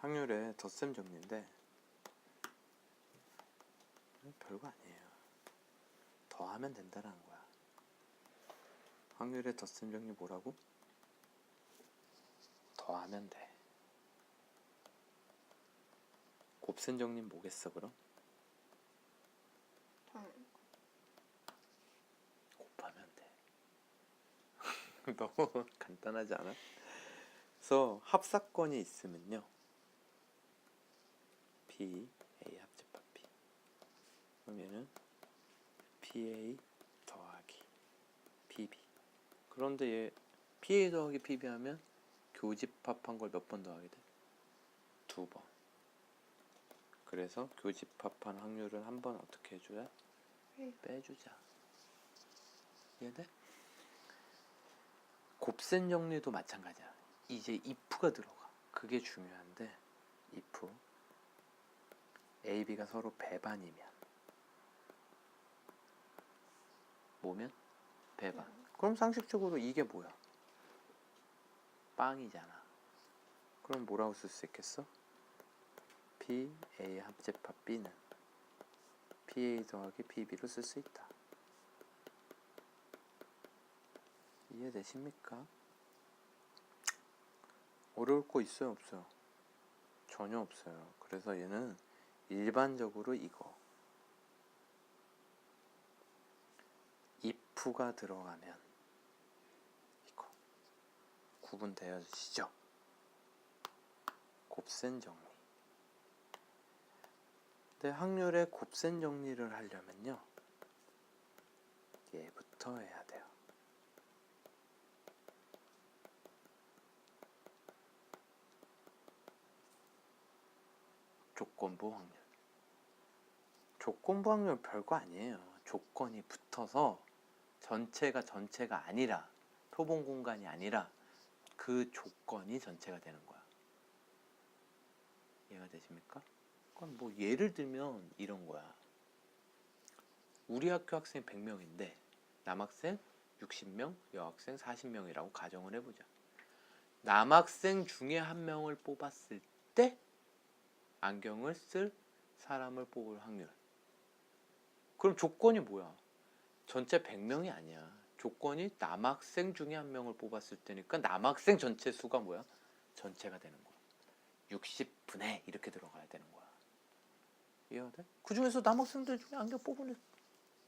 확률의 덧셈 정리인데 별거 아니에요. 더하면 된다는 거야. 확률의 덧셈 정리 뭐라고? 더하면 돼. 곱셈 정리 뭐겠어 그럼? 곱하면 돼. 너무 간단하지 않아? 그래서 합사건이 있으면요. P, A 합집합 P. 얘는 PA 더하기 PB. 그런데 얘 PA 더하기 PB 하면 교집합한 걸 몇 번 더하게 돼? 두 번. 그래서 교집합한 확률은 한 번 어떻게 해줘야? 빼. 빼주자. 이해돼? 곱셈 정리도 마찬가지야. 이제 if가 들어가. 그게 중요한데 if a, b가 서로 배반이면 뭐면 배반. 그럼 상식적으로 이게 뭐야? 빵이잖아. 그럼 뭐라고 쓸 수 있겠어? p a 합집합 b는 pa 더하기 pb로 쓸 수 있다. 이해되십니까? 어려울 거 있어요, 없어요? 전혀 없어요. 그래서 얘는 일반적으로 이거 if가 들어가면 이거 구분되어지죠? 곱셈 정리. 근데 확률의 곱셈 정리를 하려면요. 얘부터 해야 돼요. 조건부 확률. 조건부 확률 별거 아니에요. 조건이 붙어서 전체가 전체가 아니라 표본 공간이 아니라 그 조건이 전체가 되는 거야. 이해가 되십니까? 그럼 뭐 예를 들면 이런 거야. 우리 학교 학생 100명인데 남학생 60명, 여학생 40명이라고 가정을 해보자. 남학생 중에 한 명을 뽑았을 때 안경을 쓸 사람을 뽑을 확률. 그럼 조건이 뭐야? 전체 100명이 아니야. 조건이 남학생 중에 한 명을 뽑았을 때니까 남학생 전체 수가 뭐야? 전체가 되는 거야. 60분의 이렇게 들어가야 되는 거야. 이해가 돼? 그 중에서 남학생들 중에 안경 뽑으면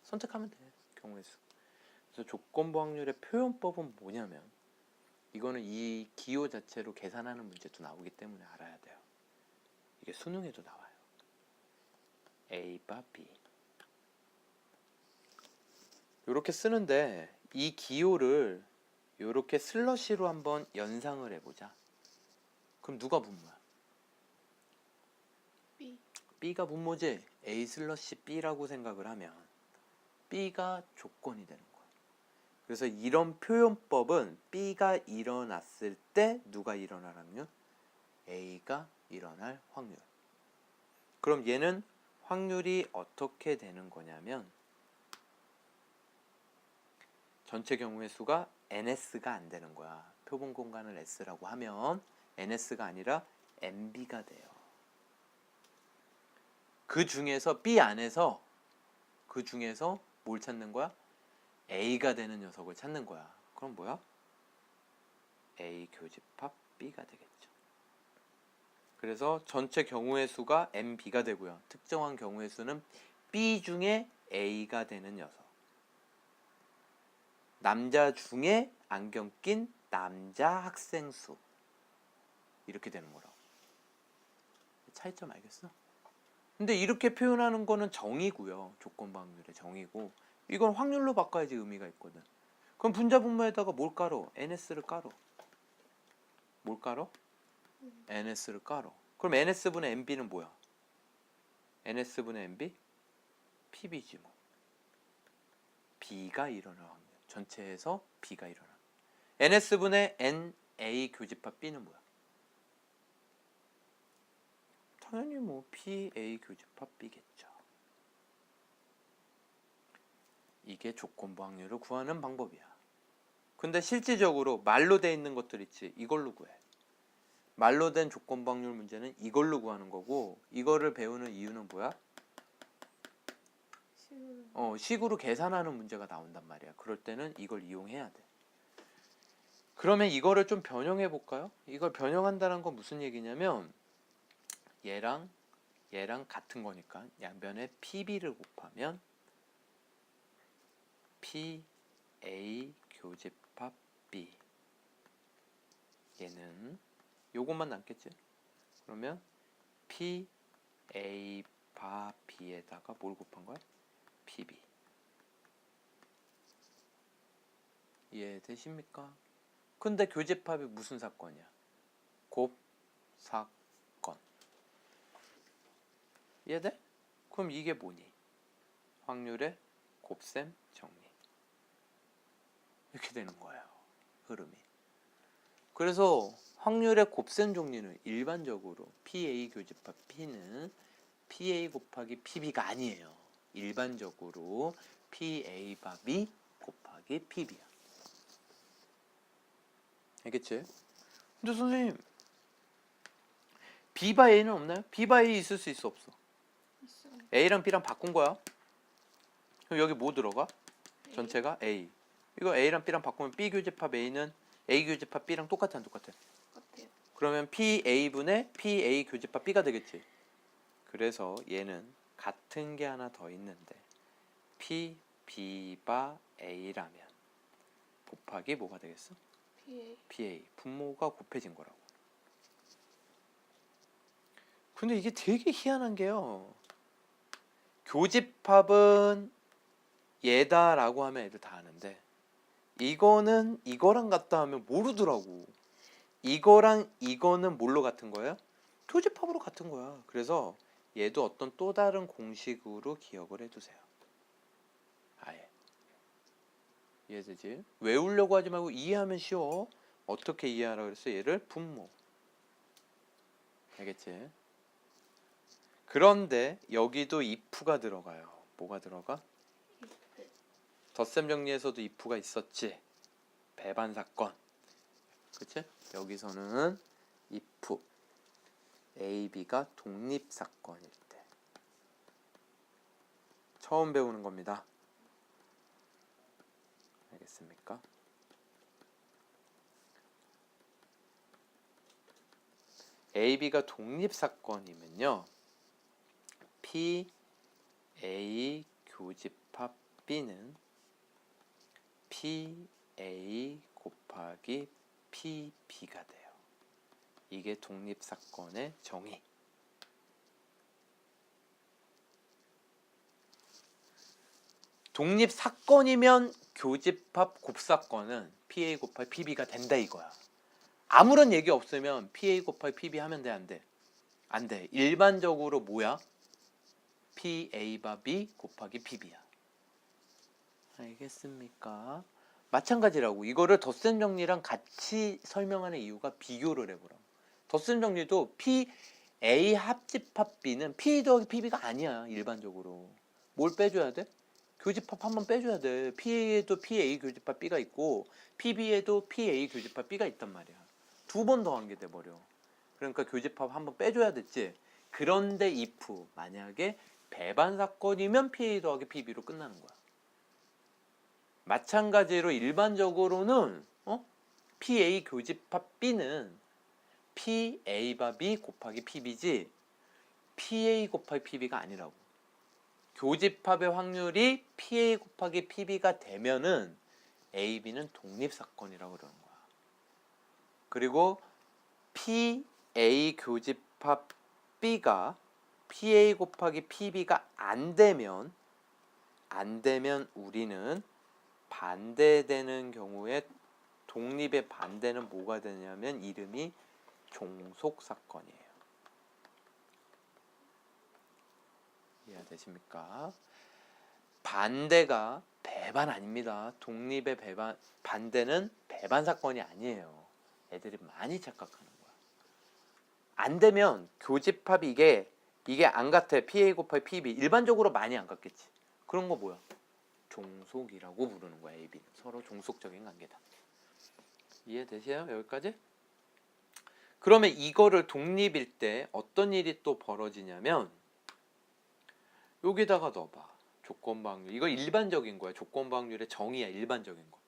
선택하면 돼. 경우의 수. 그래서 조건부 확률의 표현법은 뭐냐면 이거는 이 기호 자체로 계산하는 문제도 나오기 때문에 알아야 돼요. 이게 수능에도 나와요. A 바 B. 이렇게 쓰는데 이 기호를 이렇게 슬러시로 한번 연상을 해보자. 그럼 누가 분모야? B B가 분모지 A 슬러시 B라고 생각을 하면 B가 조건이 되는 거야. 그래서 이런 표현법은 B가 일어났을 때 누가 일어날 확률? A가 일어날 확률. 그럼 얘는 확률이 어떻게 되는 거냐면 전체 경우의 수가 NS가 안 되는 거야. 표본 공간을 S라고 하면 NS가 아니라 MB가 돼요. 그 중에서 B 안에서 그 중에서 뭘 찾는 거야? A가 되는 녀석을 찾는 거야. 그럼 뭐야? A 교집합 B가 되겠죠. 그래서 전체 경우의 수가 MB가 되고요. 특정한 경우의 수는 B 중에 A가 되는 녀석. 남자 중에 안경 낀 남자 학생 수. 이렇게 되는 거라고. 차이점 알겠어? 근데 이렇게 표현하는 거는 정의고요. 조건 확률의 정의고. 이건 확률로 바꿔야지 의미가 있거든. 그럼 분자 분모에다가 뭘 깔어? NS를 깔어. 뭘 깔어? NS를 깔어. 그럼 NS분의 MB는 뭐야? NS분의 MB? PB지 뭐. B가 확률. 전체에서 B가 일어나. NS분의 NA 교집합 B는 뭐야? 당연히 뭐 PA 교집합 B겠죠. 이게 조건부 확률을 구하는 방법이야. 근데 실질적으로 말로 돼 있는 것들 있지. 이걸로 구해. 말로 된 조건 방률 문제는 이걸로 구하는 거고 이거를 배우는 이유는 뭐야? 어, 식으로 계산하는 문제가 나온단 말이야. 그럴 때는 이걸 이용해야 돼. 그러면 이거를 좀 변형해 볼까요? 이걸 변형한다는 건 무슨 얘기냐면 얘랑 얘랑 같은 거니까 양변에 PB를 곱하면 PA 교집합 B 얘는 요것만 남겠지? 그러면 PA 바 B에다가 뭘 곱한 거야? PB 이해되십니까? 근데 교집합이 무슨 사건이야? 곱 사건 이해돼? 그럼 이게 뭐니? 확률의 곱셈 정리 이렇게 되는 거예요 흐름이 그래서 확률의 곱셈 정리는 일반적으로 PA 교집합 P는 PA 곱하기 PB가 아니에요 일반적으로 PA 바 B 곱하기 PB야 알겠지? 근데 선생님 B 바 A는 없나요? B 바 A 있을 수 있어 없어? 있어요. A랑 B랑 바꾼 거야. 그럼 여기 뭐 들어가? 전체가 A. 이거 A랑 B랑 바꾸면 B 교집합 A는 A 교집합 B랑 똑같아 안 똑같아? 같아요. 그러면 PA분의 PA 교집합 B가 되겠지. 그래서 얘는 같은 게 하나 더 있는데 P B 바 A라면 곱하기 뭐가 되겠어? PA PA 분모가 곱해진 거라고. 근데 이게 되게 희한한 게요. 교집합은 얘다라고 하면 애들 다 아는데 이거는 이거랑 같다 하면 모르더라고. 이거랑 이거는 뭘로 같은 거야? 교집합으로 같은 거야. 그래서 얘도 어떤 또 다른 공식으로 기억을 해두세요. 아예. 이해되지? 외우려고 하지 말고 이해하면 쉬워. 어떻게 이해하라 그랬어? 얘를 분모. 알겠지? 그런데 여기도 if가 들어가요. 뭐가 들어가? 덧셈 정리에서도 if가 있었지. 배반 사건. 그치? 여기서는 if A, B가 독립 사건일 때. 처음 배우는 겁니다. 알겠습니까? A, B가 독립 사건이면요. P, A 교집합 B는 P, A 곱하기 P, B가 돼요. 이게 독립 사건의 정의. 독립 사건이면 교집합 곱사건은 PA 곱하기 PB가 된다 이거야. 아무런 얘기 없으면 PA 곱하기 PB 하면 돼 안 돼? 안 돼. 일반적으로 뭐야? PA 바 B 곱하기 PB야. 알겠습니까? 마찬가지라고 이거를 덧셈 정리랑 같이 설명하는 이유가 비교를 해보라고. 덧셈 정리도 PA 합집합 B는 P 더하기 PB가 아니야 일반적으로. 뭘 빼줘야 돼? 교집합 한번 빼줘야 돼. PA에도 PA 교집합 B가 있고 PB에도 PA 교집합 B가 있단 말이야. 두 번 더한 게 돼버려. 그러니까 교집합 한번 빼줘야 됐지. 그런데 if 만약에 배반 사건이면 PA 더하기 PB로 끝나는 거야. 마찬가지로 일반적으로는 어? PA 교집합 B는 PA 바 B 곱하기 PB지 PA 곱하기 PB가 아니라고. 교집합의 확률이 PA 곱하기 PB가 되면은 AB는 독립 사건이라고 그러는 거야. 그리고 PA 교집합 B가 PA 곱하기 PB가 안 되면 안 되면 우리는 반대되는 경우에 독립의 반대는 뭐가 되냐면 이름이 종속 사건이에요. 이해되십니까? 반대가 배반 아닙니다. 독립의 배반 반대는 배반 사건이 아니에요. 애들이 많이 착각하는 거야. 안 되면 교집합이 이게 이게 안 같아. PA 곱하기 PB 일반적으로 많이 안 같겠지. 그런 거 뭐야? 종속이라고 부르는 거야. AB는 서로 종속적인 관계다. 이해되세요? 여기까지? 그러면 이거를 독립일 때 어떤 일이 또 벌어지냐면 여기다가 넣어봐. 조건방률. 이거 일반적인 거야. 조건방률의 정의야. 일반적인 거.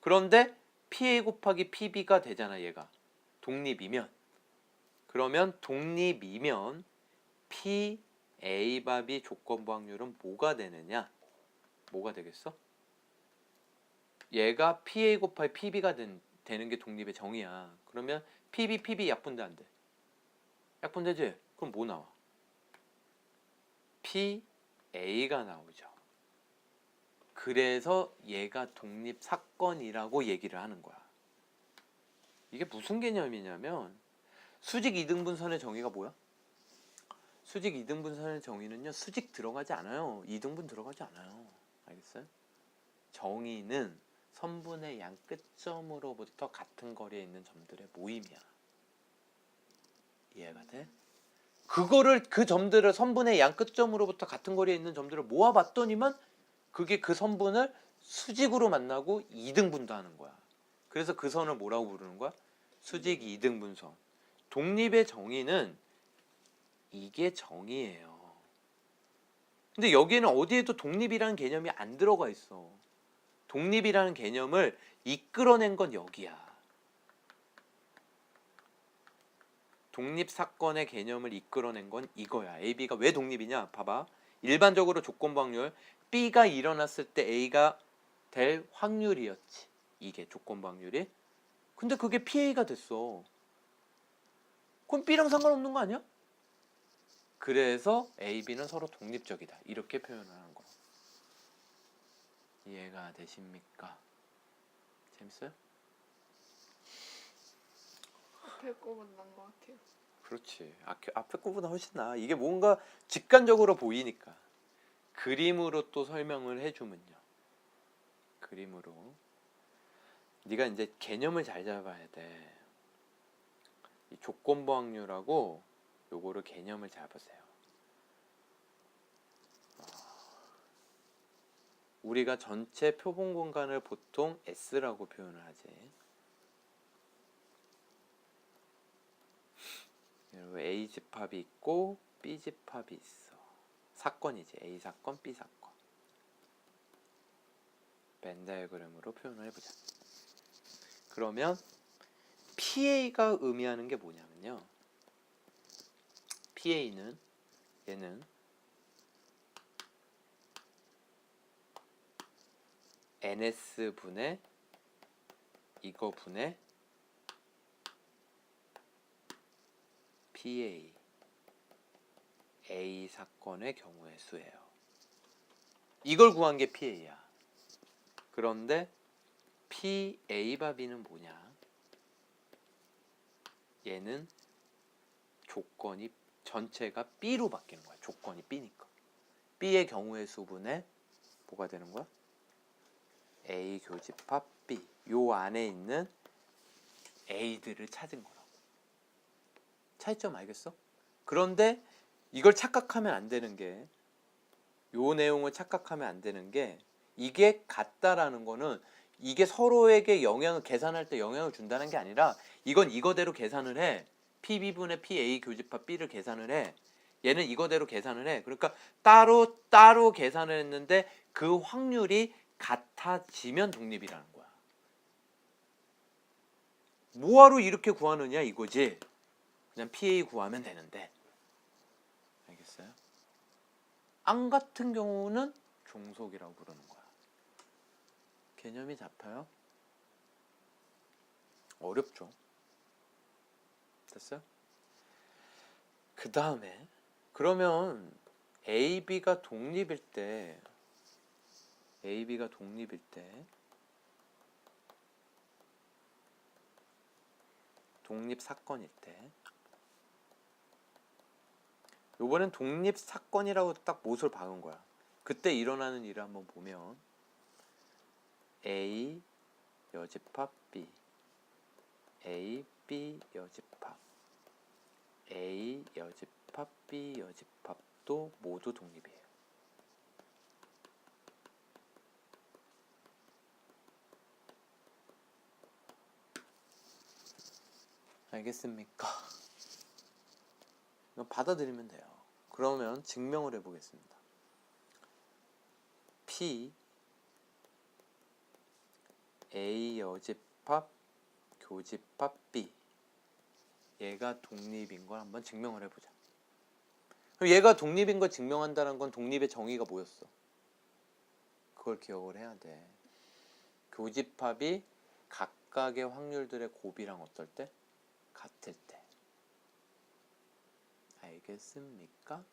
그런데 PA 곱하기 PB가 되잖아. 얘가. 독립이면. 그러면 독립이면 PA 밥이 조건방률은 뭐가 되느냐? 뭐가 되겠어? 얘가 PA 곱하기 PB가 된, 되는 게 독립의 정의야. 그러면 PB, PB 약분돼 안 돼? 약분되지? 그럼 뭐 나와? PA가 나오죠. 그래서 얘가 독립 사건이라고 얘기를 하는 거야. 이게 무슨 개념이냐면 수직 이등분선의 정의가 뭐야? 수직 이등분선의 정의는요. 수직 들어가지 않아요. 이등분 들어가지 않아요. 알겠어요? 정의는 선분의 양 끝점으로부터 같은 거리에 있는 점들의 모임이야. 이해가 돼? 그거를 그 점들을 선분의 양 끝점으로부터 같은 거리에 있는 점들을 모아봤더니만 그게 그 선분을 수직으로 만나고 이등분도 하는 거야. 그래서 그 선을 뭐라고 부르는 거야? 수직 이등분선. 독립의 정의는 이게 정의예요. 근데 여기에는 어디에도 독립이라는 개념이 안 들어가 있어. 독립이라는 개념을 이끌어낸 건 여기야. 독립 사건의 개념을 이끌어낸 건 이거야. A, B가 왜 독립이냐? 봐봐. 일반적으로 조건 방률 B가 일어났을 때 A가 될 확률이었지. 이게 조건 방률이. 근데 그게 PA가 됐어. 그럼 B랑 상관없는 거 아니야? 그래서 A, B는 서로 독립적이다. 이렇게 표현을 하는 거야. 이해가 되십니까? 재밌어요? 앞에 꼽은 난것 같아요. 그렇지. 앞에, 거보다 훨씬 나. 이게 뭔가 직관적으로 보이니까. 그림으로 또 설명을 해주면요. 그림으로. 네가 이제 개념을 잘 잡아야 돼. 이 조건부 확률하고 요거를 개념을 잡으세요. 어, 우리가 전체 표본 공간을 보통 S라고 표현을 하지. A 집합이 있고 B 집합이 있어. 사건이지. A 사건, B 사건. 벤 다이어그램으로 표현을 해보자. 그러면 PA가 의미하는 게 뭐냐면요. PA는 얘는 NS 분의 이거 분의 PA A 사건의 경우의 수예요. 이걸 구한 게 PA야. 그런데 PA 바비는 뭐냐? 얘는 조건이 전체가 B로 바뀌는 거야. 조건이 B니까. B의 경우의 수분에 뭐가 되는 거야? A 교집합 B. 요 안에 있는 A들을 찾은 거라고. 차이점 알겠어? 그런데 이걸 착각하면 안 되는 게, 요 내용을 착각하면 안 되는 게, 이게 같다라는 거는 이게 서로에게 영향을 계산할 때 영향을 준다는 게 아니라 이건 이거대로 계산을 해. PB분의 PA 교집합 B를 계산을 해. 얘는 이거대로 계산을 해. 그러니까 따로 따로 계산을 했는데 그 확률이 같아지면 독립이라는 거야. 뭐하러 이렇게 구하느냐 이거지. 그냥 PA 구하면 되는데. 알겠어요? 안 같은 경우는 종속이라고 부르는 거야. 개념이 잡혀요? 어렵죠. 됐어요? 그 다음에 그러면 A, B가 독립일 때 A, B가 독립일 때 독립 사건일 때 요번엔 독립 사건이라고 딱 못을 박은 거야. 그때 일어나는 일을 한번 보면 A 여집합 B A B 여집합 A 여집합 B 여집합도 모두 독립이에요. 알겠습니까? 이거 받아들이면 돼요. 그러면 증명을 해보겠습니다. P A 여집합 교집합 B 얘가 독립인 걸 한번 증명을 해보자. 그럼 얘가 독립인 걸 증명한다는 건 독립의 정의가 뭐였어? 그걸 기억을 해야 돼. 교집합이 각각의 확률들의 곱이랑 어떨 때? 같을 때. 알겠습니까?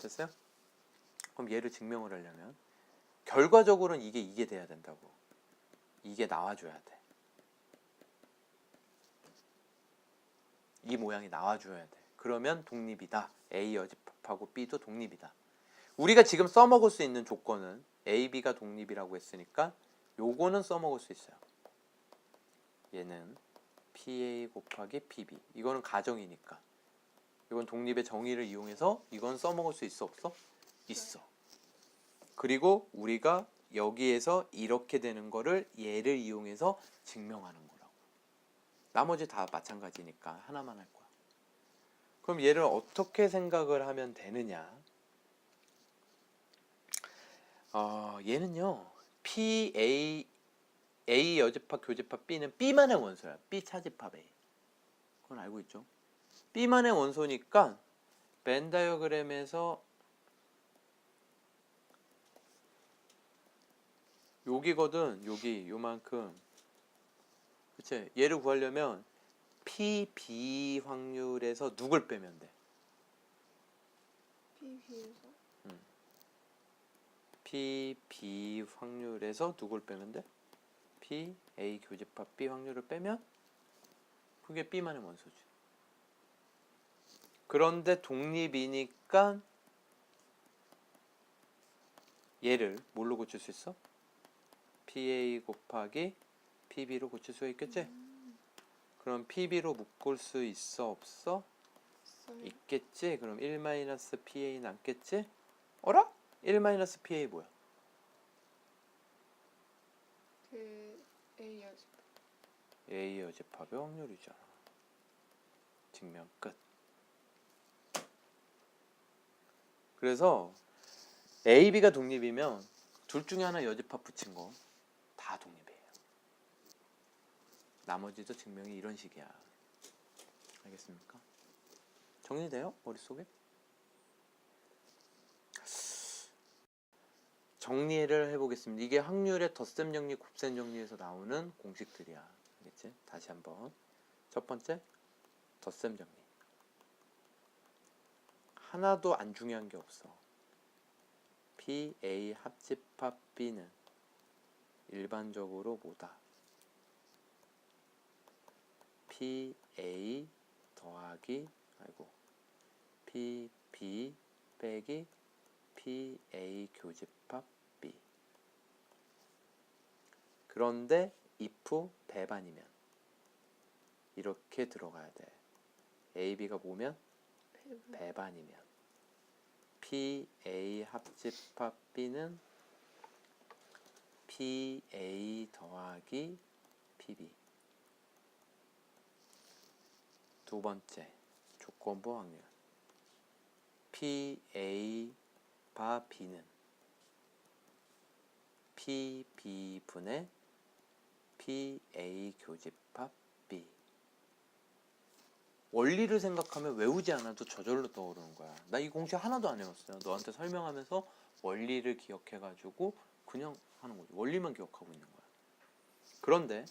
됐어요? 그럼 얘를 증명을 하려면 결과적으로는 이게 이게 돼야 된다고. 이게 나와줘야 돼. 이 모양이 나와줘야 돼. 그러면 독립이다. A 여집합하고 B도 독립이다. 우리가 지금 써먹을 수 있는 조건은 A, B가 독립이라고 했으니까 요거는 써먹을 수 있어요. 얘는 PA 곱하기 PB. 이거는 가정이니까. 이건 독립의 정의를 이용해서 이건 써먹을 수 있어 없어? 있어. 그리고 우리가 여기에서 이렇게 되는 거를 얘를 이용해서 증명하는 거라고. 나머지 다 마찬가지니까 하나만 할 거야. 그럼 얘를 어떻게 생각을 하면 되느냐? 어, 얘는요. P A 여집합 교집합 B는 B만의 원소야. B 차집합 A. 그건 알고 있죠? B만의 원소니까 벤 다이어그램에서 여기거든. 여기 요만큼. 그치? 얘를 구하려면 PB 확률에서 누굴 빼면 돼? PB에서 PB 확률에서 누굴 빼면 돼? P A 교집합 B 확률을 빼면 그게 B만의 원소지. 그런데 독립이니까 얘를 뭘로 고칠 수 있어? PA 곱하기 PB로 고칠 수 있겠지? 그럼 PB로 묶을 수 있어 없어? 써요. 있겠지? 그럼 1-PA 남겠지? 어라? 1-PA 뭐야? 그. A 여집합의 확률이잖아. 증명 끝. 그래서 A, B가 독립이면 둘 중에 하나 여집합 붙인 거 다 독립이에요. 나머지도 증명이 이런 식이야. 알겠습니까? 정리돼요? 머릿속에? 정리를 해보겠습니다. 이게 확률의 덧셈 정리, 곱셈 정리에서 나오는 공식들이야. 알겠지? 다시 한번. 첫 번째, 덧셈 정리. 하나도 안 중요한 게 없어. P, A 합집합 B는 일반적으로 뭐다? P, A 더하기, 아이고, P, B 빼기 P, A 교집합 B. 그런데 if 배반이면 이렇게 들어가야 돼. A, B가 뭐면 배분. 배반 이면 P, A 합집합 B는 P, A 더하기 PB. 두 번째 조건부 확률. P, A 바 B는 P, B 분의 P, A 교집합 B. 원리를 생각하면 외우지 않아도 저절로 떠오르는 거야. 나 이 공식 하나도 안 외웠어요. 너한테 설명하면서 원리를 기억해가지고 그냥 하는 거지. 원리만 기억하고 있는 거야. 그런데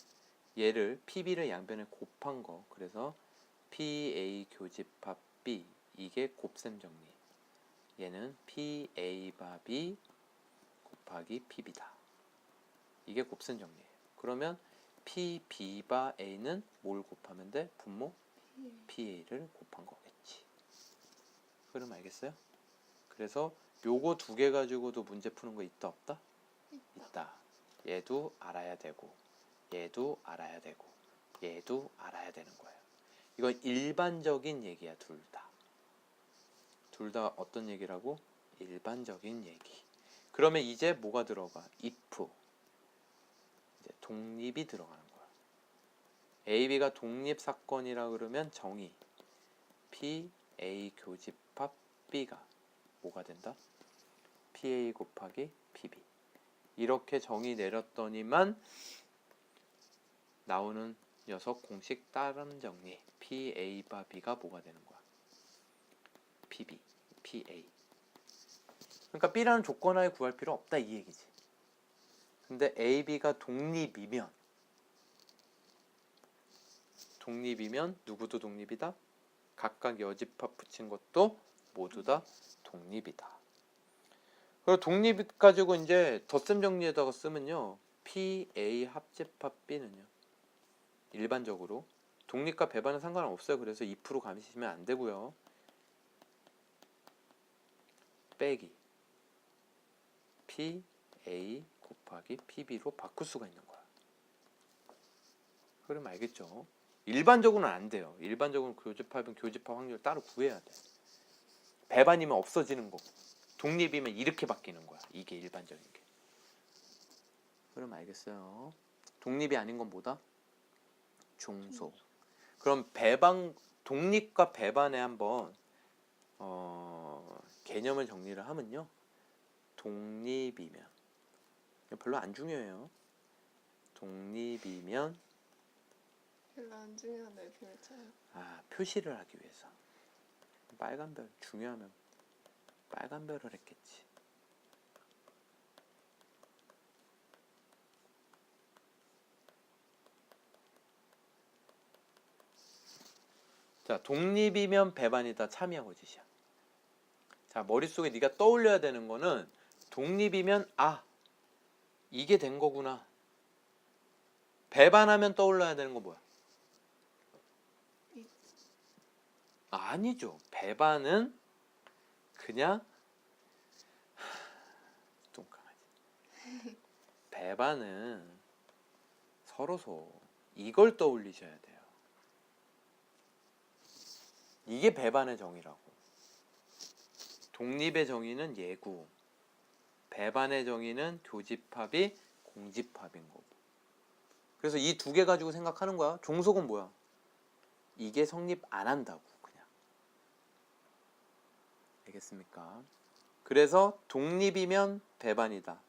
얘를 PB를 양변에 곱한 거. 그래서 PA 교집합 B 이게 곱셈 정리. 얘는 PA 바 B 곱하기 PB다. 이게 곱셈 정리예요. 그러면 PB 바 A는 뭘 곱하면 돼? 분모 P. PA를 곱한 거겠지. 흐름 알겠어요? 그래서 요거 두 개 가지고도 문제 푸는 거 있다 없다? 있다. 얘도 알아야 되고 얘도 알아야 되고 얘도 알아야 되는 거예요. 이건 일반적인 얘기야 둘 다. 둘 다 어떤 얘기라고? 일반적인 얘기. 그러면 이제 뭐가 들어가? if. 독립이 들어가는 거야. A, B가 독립 사건이라 그러면 정의 P, A 교집합 B가 뭐가 된다? PA 곱하기 PB 이렇게 정의 내렸더니만 나오는 녀석 공식 다른 정리 PA 바 B가 뭐가 되는 거야? PB, PA 그러니까 B라는 조건하에 구할 필요 없다 이 얘기지 근데 A, B가 독립이면 독립이면 누구도 독립이다? 각각 여집합 붙인 것도 모두 다 독립이다. 그리고 독립 가지고 이제 덧셈 정리에다가 쓰면요. PA 합집합 B는요. 일반적으로 독립과 배반은 상관은 없어요. 그래서 2% 감시시면 안 되고요. 빼기 PA 곱하기 PB로 바꿀 수가 있는 거야. 그럼 알겠죠? 일반적으로는 안 돼요. 일반적으로 교집합은 교집합 확률 따로 구해야 돼. 배반이면 없어지는 거고 독립이면 이렇게 바뀌는 거야. 이게 일반적인 게. 그럼 알겠어요. 독립이 아닌 건 뭐다? 중소. 그럼 배반 독립과 배반에 한번 어, 개념을 정리를 하면요. 독립이면 별로 안 중요해요. 독립이면 별로 안 중요한데 별자요. 아 표시를 하기 위해서 빨간 별 중요하면 빨간 별을 했겠지. 자 독립이면 배반이다 참여하고 짓이야. 자 머릿속에 네가 떠올려야 되는 거는 독립이면 아 이게 된 거구나. 배반하면 떠올라야 되는 거 뭐야? 아니죠. 배반은 그냥. 배반은 서로서 이걸 떠올리셔야 돼요. 이게 배반의 정의라고. 독립의 정의는 예구. 배반의 정의는 교집합이 공집합인 거고. 그래서 이 두 개 가지고 생각하는 거야. 종속은 뭐야? 이게 성립 안 한다고 그냥. 알겠습니까? 그래서 독립이면 배반이다.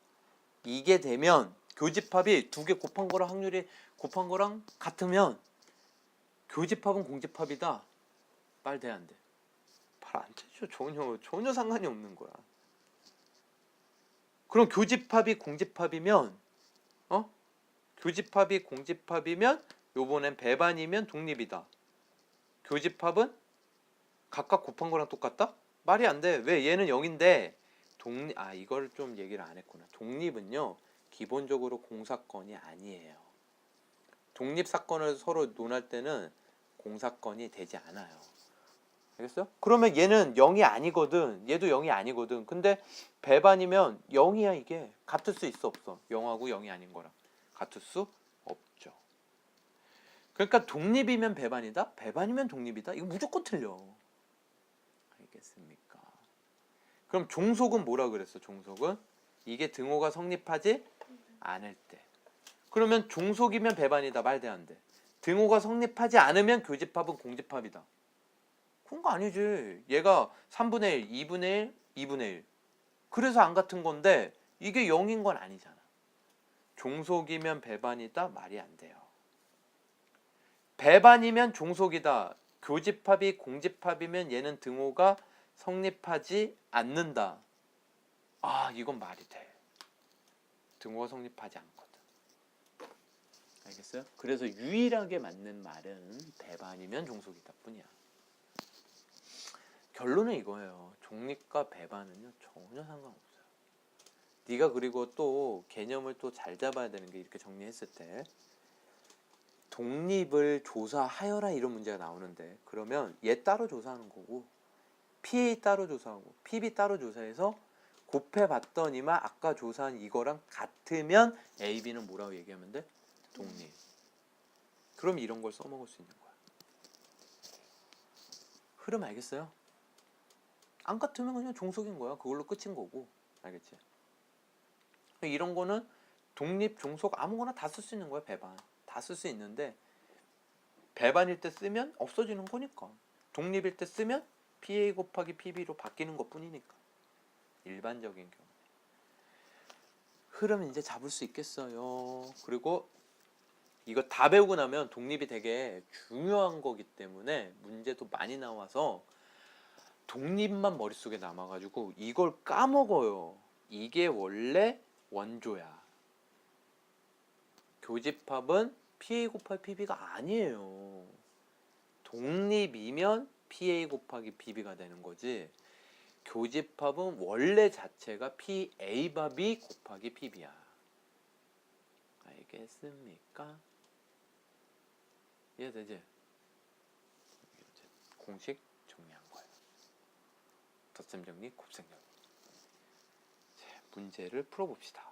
이게 되면 교집합이 두 개 곱한 거랑 확률이 곱한 거랑 같으면 교집합은 공집합이다. 말돼안 돼? 말안 되죠. 전혀 전혀 상관이 없는 거야. 그럼 교집합이 공집합이면 어? 교집합이 공집합이면 요번엔 배반이면 독립이다. 교집합은 각각 곱한 거랑 똑같다? 말이 안 돼. 왜? 얘는 0인데 독립 아 이걸 좀 얘기를 안 했구나. 독립은요 기본적으로 공사건이 아니에요. 독립 사건을 서로 논할 때는 공사건이 되지 않아요. 알겠어요? 그러면 얘는 0이 아니거든. 얘도 0이 아니거든. 근데 배반이면 0이야 이게. 같을 수 있어 없어? 0하고 0이 아닌 거랑 같을 수 없죠. 그러니까 독립이면 배반이다. 배반이면 독립이다. 이거 무조건 틀려. 알겠습니까? 그럼 종속은 뭐라 그랬어? 종속은 이게 등호가 성립하지 않을 때. 그러면 종속이면 배반이다. 말돼 안 돼. 등호가 성립하지 않으면 교집합은 공집합이다. 그런 거 아니지. 얘가 3분의 1, 2분의 1, 2분의 1. 그래서 안 같은 건데 이게 0인 건 아니잖아. 종속이면 배반이다. 말이 안 돼요. 배반이면 종속이다. 교집합이 공집합이면 얘는 등호가 성립하지 않는다. 아, 이건 말이 돼. 등호가 성립하지 않거든. 알겠어요? 그래서 유일하게 맞는 말은 배반이면 종속이다 뿐이야. 결론은 이거예요. 종립과 배반은요 전혀 상관없어요. 네가 그리고 또 개념을 또 잘 잡아야 되는 게 이렇게 정리했을 때 독립을 조사하여라 이런 문제가 나오는데 그러면 얘 따로 조사하는 거고 PA 따로 조사하고 PB 따로 조사해서 곱해 봤더니만 아까 조사한 이거랑 같으면 AB는 뭐라고 얘기하면 돼? 독립. 그럼 이런 걸 써먹을 수 있는 거야. 흐름 알겠어요? 안 같으면 그냥 종속인 거야. 그걸로 끝인 거고. 알겠지? 이런 거는 독립, 종속 아무거나 다 쓸 수 있는 거야. 배반. 다 쓸 수 있는데 배반일 때 쓰면 없어지는 거니까. 독립일 때 쓰면 PA 곱하기 PB로 바뀌는 것 뿐이니까. 일반적인 경우. 흐름 이제 잡을 수 있겠어요. 그리고 이거 다 배우고 나면 독립이 되게 중요한 거기 때문에 문제도 많이 나와서 독립만 머릿속에 남아가지고 이걸 까먹어요. 이게 원래 원조야. 교집합은 PA 곱하기 PB가 아니에요. 독립이면 PA 곱하기 PB가 되는 거지. 교집합은 원래 자체가 PA 밥이 곱하기 PB야. 알겠습니까? 이해되지? 공식. 덧셈 정리, 곱셈 정리. 자, 문제를 풀어봅시다.